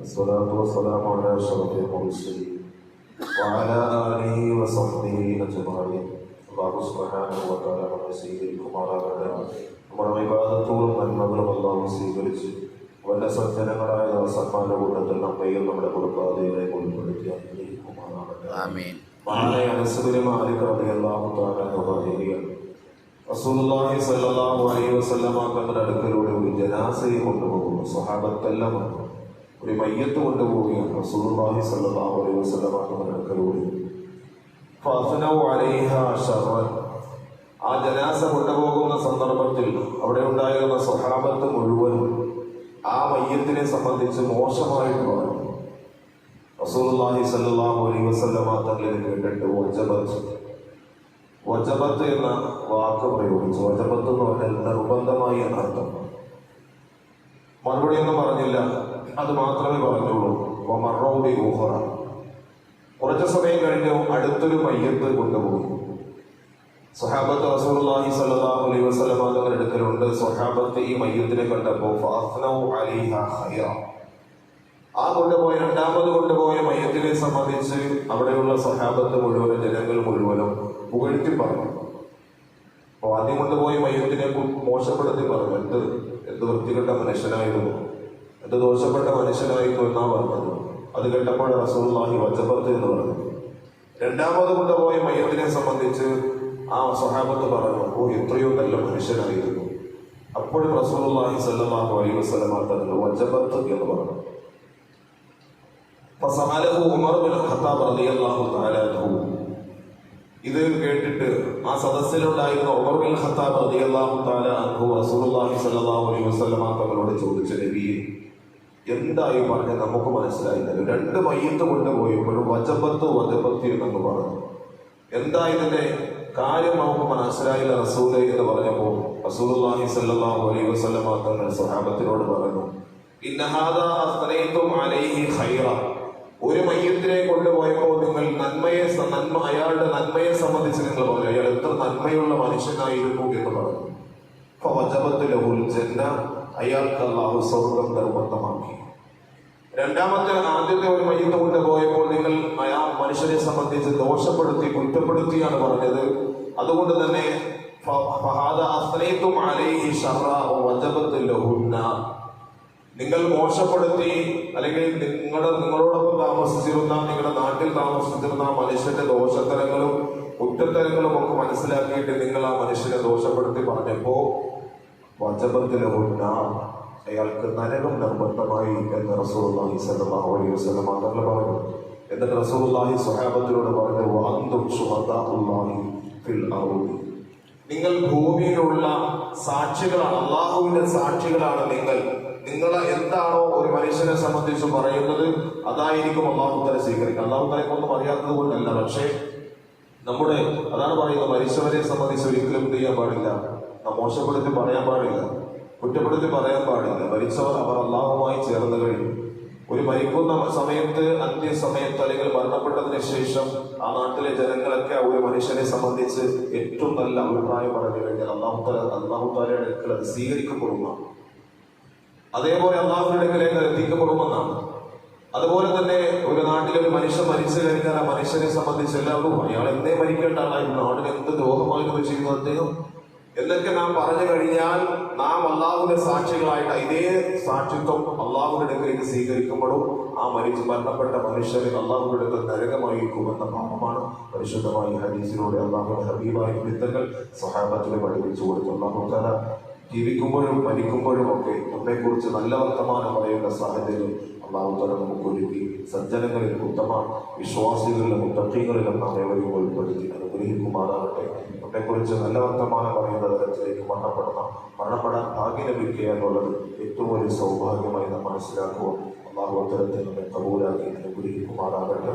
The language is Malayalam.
الصلاة والسلام على أشرف المرسلين وعلى آله وصحبه أجمعين അള്ളാഹു സുബ്ഹാനഹു വ തആല നമ്മെ സ്വീകരിക്കുമാറാകട്ടെ നമ്മുടെ വിവാദത്തോടും നന്മകളും അള്ളാഹു സ്വീകരിച്ച് വല്ല സജ്ജനങ്ങളായ ദാസന്മാരുടെ കൂട്ടത്തിൽ നമ്മയും നമ്മുടെ കുടുംബാദികളെ ഉൾപ്പെടുത്തി അനുഗ്രഹിക്കുമാറാകട്ടെ ആമീൻ മഹാനായ അനസുബിന് മാലിക് റളിയല്ലാഹു തആല അൻഹു പറയുകയാണ് റസൂലുള്ളാഹി സ്വല്ലല്ലാഹു അലൈഹി വസല്ലമ തങ്ങളുടെ അടുക്കലൂടെ ഒരു ജനാസയെ കൊണ്ടുപോകുന്നു. സ്വഹാബത്തെല്ലാം ഒരു മയ്യത്ത് കൊണ്ടുപോവുകയാണ് റസൂലുള്ളാഹി സ്വല്ലല്ലാഹു അലൈഹി വസല്ലമ തങ്ങളുടെ അടുക്കലൂടെ. ഫഅസ്നൗ അലൈഹ ശർറൻ ആ ജനാസ കൊണ്ടുപോകുന്ന സന്ദർഭത്തിൽ അവിടെ ഉണ്ടായിരുന്ന സ്വഹാബത്ത് മുഴുവൻ ആ മയ്യത്തിനെ സംബന്ധിച്ച് മോശമായിട്ട് പറഞ്ഞു. റസൂലുള്ളാഹി സ്വല്ലല്ലാഹു അലൈഹി വസല്ലമ തങ്ങളെ കേട്ടിട്ട് വജബത്ത് വജബത്ത് എന്ന വാക്ക് പ്രയോഗിച്ചു വജപത്ത് എന്ന് പറഞ്ഞാൽ നിർബന്ധമായി അർത്ഥം. മറുപടി ഒന്നും പറഞ്ഞില്ല. അത് മാത്രമേ പറഞ്ഞുള്ളൂ. മറോബി ഊഹറ കുറച്ചു സമയം കഴിഞ്ഞു അടുത്തൊരു മയ്യത്ത് കൊണ്ടുപോയി. സൊഹാബത്ത് റസൂലുള്ളാഹി സ്വല്ലല്ലാഹു അലൈഹി വസല്ലമ തങ്ങളുടെ അടുക്കലുണ്ട്. സ്വഹാബത്ത് ഈ മയ്യത്തിനെ കണ്ടപ്പോൾ ആ കൊണ്ടുപോയ രണ്ടാമത് കൊണ്ടുപോയ മയത്തിനെ സംബന്ധിച്ച് അവിടെയുള്ള സഹാബത്ത് മുഴുവനും ജനങ്ങൾ മുഴുവനും പുകഴ്ത്തി പറഞ്ഞു. അപ്പോൾ ആദ്യം കൊണ്ടുപോയ മയത്തിനെ മോശപ്പെടുത്തി പറഞ്ഞു. എന്ത്? എന്ത് വൃത്തികെട്ട മനുഷ്യനായിരുന്നു? എന്ത് ദോഷപ്പെട്ട മനുഷ്യനായിരുന്നു എന്നാ പറഞ്ഞത്? അത് കേട്ടപ്പോൾ റസൂള്ളാഹി വജബത്ത് എന്ന് പറഞ്ഞു. രണ്ടാമത് കൊണ്ടുപോയ മയത്തിനെ സംബന്ധിച്ച് ആ സഹാബത്ത് പറഞ്ഞു ഓ എത്രയോ നല്ല മനുഷ്യനായിരുന്നു. അപ്പോഴും റസൂള്ളാഹി സല്ലാഹു അലൈഹി വസല്ലമ തന്നെ എന്ന് പറഞ്ഞു. ഫസഅലഹു ഉമർ ബിൻ ഖത്താബ് റളിയല്ലാഹു തആല അൻഹു. ഇത് കേട്ടിട്ട് ആ സദസ്സിലുണ്ടായിരുന്ന ഉമർ ബിൻ ഖത്താബ് റളിയല്ലാഹു തആല അൻഹു റസൂലുള്ളാഹി സ്വല്ലല്ലാഹു അലൈഹി വസല്ലമ തങ്ങളോട് ചോദിച്ചു നബിയെ എന്തായി പറഞ്ഞ നമുക്ക് മനസ്സിലായില്ല രണ്ട് മയ്യത്ത് കൊണ്ടുപോയപ്പോഴും വജപത്ത് വജപത്തി എന്നൊക്കെ പറഞ്ഞു. എന്താ ഇതിന്റെ കാര്യം നമുക്ക് മനസ്സിലായില്ല റസൂലെ എന്ന് പറഞ്ഞപ്പോൾ റസൂലുള്ളാഹി സ്വല്ലല്ലാഹു അലൈഹി വസല്ലമ തങ്ങൾ സ്വഹാബത്തിനോട് പറഞ്ഞു ഇന്നഹാദാ അസ്തനൈതും അലൈഹി ഖൈറ. ഒരു മയ്യത്തിനെ കൊണ്ടുപോയപ്പോൾ നിങ്ങൾ നന്മയെ നന്മ അയാളുടെ നന്മയെ സംബന്ധിച്ച് നിങ്ങൾ പറഞ്ഞു. അയാൾ എത്ര നന്മയുള്ള മനുഷ്യനായിരുന്നു എന്ന് പറഞ്ഞു ഫവജബത്ത് ലഹുൽ ജന്ന അയാൾക്ക് അള്ളാഹു സ്വർഗം നിർബന്ധമാക്കി. രണ്ടാമത്തെ ആദ്യത്തെ ഒരു മയ്യത്ത് കൊണ്ടുപോയപ്പോൾ നിങ്ങൾ അയാൾ മനുഷ്യനെ സംബന്ധിച്ച് ദോഷപ്പെടുത്തി കുറ്റപ്പെടുത്തിയാണ് പറഞ്ഞത്. അതുകൊണ്ട് തന്നെ ഫഹാദ അസ്നൈതും അലൈഹി ശർറ വജബത്ത് ലഹുന്ന. നിങ്ങൾ മോശപ്പെടുത്തി അല്ലെങ്കിൽ നിങ്ങളുടെ നിങ്ങളോടൊപ്പം താമസിച്ചിരുന്ന നിങ്ങളുടെ നാട്ടിൽ താമസിച്ചിരുന്ന മനുഷ്യന്റെ ദോഷത്തരങ്ങളും കുറ്റത്തരങ്ങളും ഒക്കെ മനസ്സിലാക്കിയിട്ട് നിങ്ങൾ ആ മനുഷ്യനെ ദോഷപ്പെടുത്തി പറഞ്ഞപ്പോ വജബത്തിലുണ്ട അയാൾക്ക് നരകം നിർബന്ധമായി എന്ന് റസൂർലാഹി വസല്ലം തങ്ങൾ പറഞ്ഞു. എന്നിട്ട് റസൂർലാഹി സ്വഹാബത്തിനോട് പറഞ്ഞു വാന്തും ഫിൽ നിങ്ങൾ ഭൂമിയിലുള്ള സാക്ഷികളാണ് അള്ളാഹുവിന്റെ സാക്ഷികളാണ് നിങ്ങൾ. നിങ്ങൾ എന്താണോ ഒരു മനുഷ്യനെ സംബന്ധിച്ച് പറയുന്നത് അതായിരിക്കും അള്ളാഹു തല സ്വീകരിക്കുക. അള്ളാഹു കൊണ്ടും അറിയാത്തത് കൊണ്ടല്ല. പക്ഷേ നമ്മുടെ അതാണ് പറയുന്നത് മരിച്ചവരെ സംബന്ധിച്ച് ഒരിക്കലും എന്ത് ചെയ്യാൻ പാടില്ല? മോശപ്പെടുത്തി പറയാൻ പാടില്ല. കുറ്റപ്പെടുത്തി പറയാൻ പാടില്ല. മരിച്ചവർ അവർ അള്ളാഹുമായി ചേർന്ന് കഴിഞ്ഞു. ഒരു മരിക്കുന്ന സമയത്ത് അന്ത്യസമയത്ത് അല്ലെങ്കിൽ മരണപ്പെട്ടതിന് ശേഷം ആ നാട്ടിലെ ജനങ്ങളൊക്കെ ഒരു മനുഷ്യനെ സംബന്ധിച്ച് ഏറ്റവും നല്ല അഭിപ്രായം പറഞ്ഞു കഴിഞ്ഞാൽ അള്ളാഹുത്താല അള്ളാഹുത്താലയുടെ അള്ളാഹു താലയുടെ അടുക്കൽ അത് സ്വീകരിക്കപ്പെടുന്നതാണ്. അതേപോലെ അള്ളാഹുവിന്റെ അടുക്കലേക്ക് എത്തിക്കപ്പെടുമെന്നാണ്. അതുപോലെ തന്നെ ഒരു നാട്ടിലെ ഒരു മനുഷ്യൻ മരിച്ചു കഴിഞ്ഞാൽ ആ മനുഷ്യനെ സംബന്ധിച്ച് എല്ലാവരും അയാൾ എന്തേ മരിക്കേണ്ട ഈ നാടിന് എന്ത് ദ്രോഹമായിരുന്നു ചെയ്യുന്നത് അദ്ദേഹം? എന്നൊക്കെ നാം പറഞ്ഞു കഴിഞ്ഞാൽ നാം അള്ളാഹുവിന്റെ സാക്ഷികളായിട്ട് ഇതേ സാക്ഷിത്വം അള്ളാഹുവിന്റെ അടുക്കലേക്ക് സ്വീകരിക്കുമ്പോഴും ആ മരിച്ചു മരണപ്പെട്ട മനുഷ്യന് അള്ളാഹുവിന്റെ അടുത്ത് നരകമായിരിക്കുമെന്ന പാപമാണ് പരിശുദ്ധമായ ഹദീസിലൂടെ അള്ളാഹുവിന്റെ ഹബീബായ വിരുദ്ധങ്ങൾ സഹാബത്തിനെ പഠിപ്പിച്ചു കൊടുത്തു. അള്ളാഹു ജീവിക്കുമ്പോഴും മരിക്കുമ്പോഴും ഒക്കെ നമ്മെക്കുറിച്ച് നല്ല വർത്തമാനം പറയേണ്ട സാഹചര്യം അള്ളാഹു തല നമുക്ക് ഒരുക്കി. സജ്ജനങ്ങളിൽ ഉത്തമ വിശ്വാസികളിലും മുത്തക്കികളിലും നാം ഏവരെയും ഉൾപ്പെടുത്തി അനുഗ്രഹിക്കുമാറാകട്ടെ. നമ്മെക്കുറിച്ച് നല്ല വർത്തമാനം പറയുന്ന തരത്തിലേക്ക് മരണപ്പെടണം. മരണപ്പെടാൻ ഭാഗ്യം ലഭിക്കുക എന്നുള്ളത് ഏറ്റവും വലിയ സൗഭാഗ്യമായി നാം മനസ്സിലാക്കുക. അള്ളാഹു അത്തരത്തിൽ നമ്മെ കബൂലാക്കി അനുഗ്രഹിക്കുമാറാകട്ടെ.